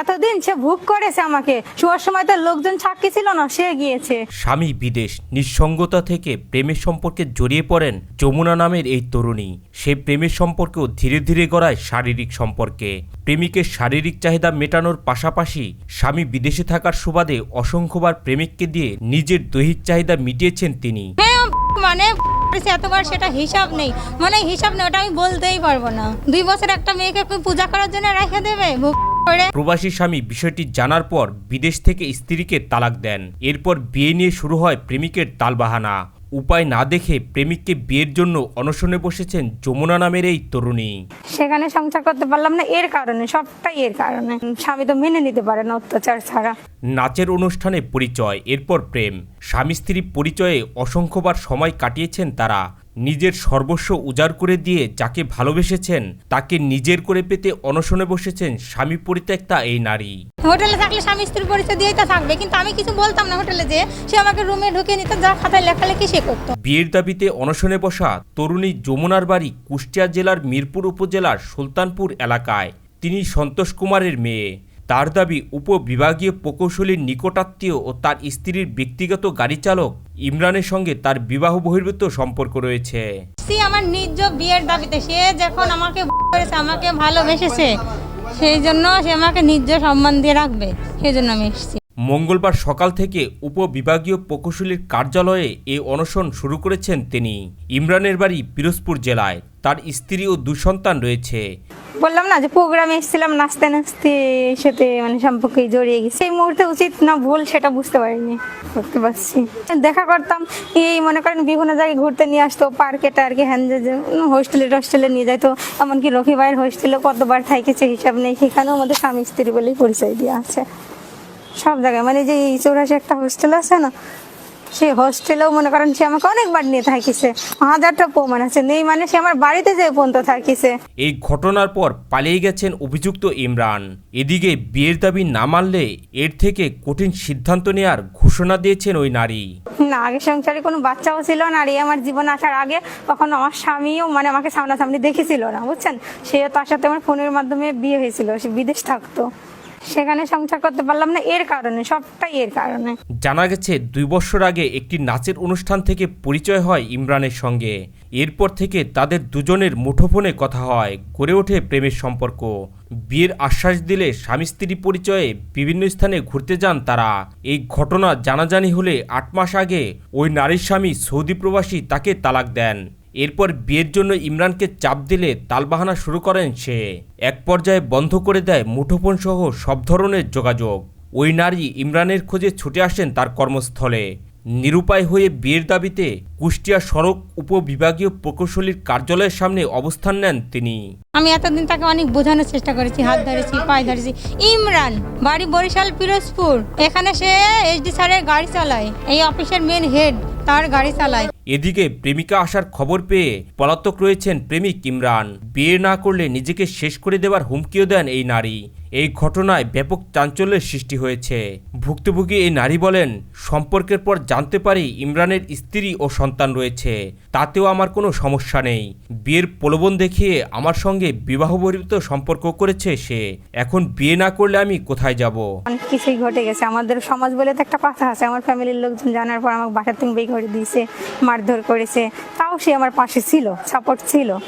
এতদিন সে ভুগ করেছে আমাকে। শোয়ার সময় তো লোকজন সাক্ষী ছিল না সে গিয়েছে। স্বামী বিদেশ নিঃসঙ্গতা থেকে প্রেমের সম্পর্কে জড়িয়ে পড়েন যমুনা নামের এই তরুণী। সেই প্রেমের সম্পর্কেও ধীরে ধীরে গড়ায় শারীরিক সম্পর্কে। প্রেমিকের শারীরিক চাহিদা মেটানোর পাশাপাশি স্বামী বিদেশে থাকার সুবাদে অসংখ্যবার প্রেমিককে দিয়ে নিজের দৈহিক চাহিদা মিটিয়েছেন তিনি। মানে এতবার সেটা হিসাব নেই। মানে হিসাব নেই ওটা আমি বলতেই পারব না। দুই বছর একটা মেয়েকে পূজা করার জন্য রেখে দেবে? প্রবাসী স্বামী বিষয়টি জানার পর বিদেশ থেকে স্ত্রীকে তালাক দেন। এরপর বিয়ে নিয়ে শুরু হয় প্রেমিকের তালবাহানা। উপায় না দেখে প্রেমিককে বিয়ের জন্য অনশনে বসেছেন যমুনা নামের এই তরুণী। সেখানে সংসার করতে পারলাম না এর কারণে সবটাই এর কারণে। স্বামী তো মেনে নিতে পারে না অত্যাচার ছাড়া। নাচের অনুষ্ঠানে পরিচয় এরপর প্রেম। স্বামী স্ত্রী পরিচয়ে অসংখ্যবার সময় কাটিয়েছেন তারা। নিজের সর্বস্ব উজাড় করে দিয়ে যাকে ভালোবেসেছেন তাকে নিজের করে পেতে অনশনে বসেছেন স্বামী পরিত্যক্তা এই নারী। হোটেলে থাকলে স্বামী স্ত্রীর পরিচয় দিয়েই তো থাকবে কিন্তু আমি কিছু বলতাম না হোটেলে যে সে আমাকে রুমে ঢুকে নিত যা খাতায় লেখালেখি সে করতো। বিয়ের দাবিতে অনশনে বসা তরুণী যমুনার বাড়ি কুষ্টিয়া জেলার মিরপুর উপজেলার সুলতানপুর এলাকায়। তিনি সন্তোষ কুমারের মেয়ে। তার দাবি উপবিভাগীয় প্রকৌশলীর নিকটাত্মীয় ও তার স্ত্রীর ব্যক্তিগত গাড়ি চালক ইমরানের সঙ্গে তার বিবাহ বহির্ভূত সম্পর্ক রয়েছে। সে আমার নিজ বিয়ের দাবিতে সে যখন আমাকে করেছে আমাকে ভালোবেসেছে সেই জন্য সে আমাকে নিজ সম্মান দিয়ে রাখবে সেই জন্য আমি এসেছি। মঙ্গলবার সকাল থেকে উপবিভাগীয় প্রকৌশলীর কার্যালয়ে এই অনশন শুরু করেছেন তিনি। ইমরানের বাড়ি পিরোজপুর জেলায়। তার স্ত্রী ও দু সন্তান রয়েছে। বললাম না যে প্রোগ্রামে এসেছিলাম, নাচতে নাচতে সাথে মানে সম্পর্কে জড়িয়ে গেছি। সেই মুহূর্তে উচিত না ভুল, সেটা বুঝতে পারিনি। করতে পারছি। দেখা করতাম, এই মনে করেন বিভিন্ন জায়গায় ঘুরতে নিয়ে আসতো, পার্কে টার্কে, হ্যান হোস্টেলে টোস্টেলে নিয়ে যাইতো। এমনকি লক্ষ্মী ভাইয়ের হোস্টেলে কতবার থাইকেছে হিসাব নেই, সেখানেও আমাদের স্বামী স্ত্রী বলেই পরিচয় দিয়ে আছে। সব জায়গায় মানে যে এই চৌরাশি একটা হোস্টেল আছে না সেই হোস্টেলেও মনে করেন সে আমাকে অনেকবার নিয়ে থাকিছে। হাজারটা প্রমাণ আছে। নেই মানে সে আমার বাড়িতে যে পর্যন্ত থাকিছে। এই ঘটনার পর পালিয়ে গেছেন অভিযুক্ত ইমরান। এদিকে বিয়ের দাবি না মানলে এর থেকে কঠিন সিদ্ধান্ত নেয়ার ঘোষণা দিয়েছেন ওই নারী। না আগে সংসারে কোনো বাচ্চাও ছিল না আর এই আমার জীবন আসার আগে তখন আমার স্বামীও মানে আমাকে সামনাসামনি দেখেছিল না বুঝছেন? সে তার সাথে আমার ফোনের মাধ্যমে বিয়ে হয়েছিল সে বিদেশ থাকতো। সেখানে সংসার করতে পারলাম না, এর কারণে, সবটাই এর কারণে। জানা গেছে, দুই বছর আগে একটি নাচের অনুষ্ঠান থেকে পরিচয় হয় ইমরানের সঙ্গে। এরপর থেকে তাদের দুজনের মুঠোফোনে কথা হয়, গড়ে ওঠে প্রেমের সম্পর্ক। বিয়ের আশ্বাস দিলে স্বামী স্ত্রী পরিচয়ে বিভিন্ন স্থানে ঘুরতে যান তারা। এই ঘটনা জানাজানি হলে আট মাস আগে ওই নারীর স্বামী সৌদি প্রবাসী তাকে তালাক দেন। এরপর বিয়ের জন্য ইমরানকে চাপ দিলে তালবাহানা শুরু করেন সে। এক পর্যায়ে বন্ধ করে দেয় মুঠোফোন সহ সব ধরনের যোগাযোগ। ওই নারী ইমরানের খোঁজে ছুটে আসেন তার কর্মস্থলে। নিরুপায় হয়ে বিয়ের দাবিতে কুষ্টিয়া সড়ক উপবিভাগীয় প্রকৌশলীর কার্যালয়ের সামনে অবস্থান নেন তিনি। আমি এতদিন তাকে অনেক বোঝানোর চেষ্টা করেছি, হাত ধরেছি, পায়ে ধরেছি। ইমরান, বাড়ি বরিশাল, পিরোজপুর। এখানে সে এইচডি স্যারের গাড়ি চালায়, এই অফিসের মেন হেড তার গাড়ি চালায়। এদিকে প্রেমিকা আসার খবর পেয়ে পলাতক রয়েছেন প্রেমিক ইমরান। বিয়ে না করলে নিজেকে শেষ করে দেওয়ার হুমকিও দেন এই নারী। এই ঘটনায় ব্যাপক চাঞ্চল্যের সৃষ্টি হয়েছে। ভুক্তভোগী এই নারী বলেন, সম্পর্কের পর জানতে পারি ইমরানের স্ত্রী ও সন্তান রয়েছে। তাতেও আমার কোনো সমস্যা নেই। বিয়ের প্রলোভন দেখিয়ে আমার সঙ্গে বিবাহ বহির্ভূত সম্পর্ক করেছে সে। এখন বিয়ে না করলে আমি কোথায় যাব? কিছুই ঘটে গেছে। আমাদের সমাজ বলে তো একটা কথা আছে, আমার ফ্যামিলির লোকজন জানার পর আমাকে বাসা থেকে বের করে দিয়েছে, মারধর করেছে। তাও সে আমার পাশে ছিল সাপোর্ট ছিল।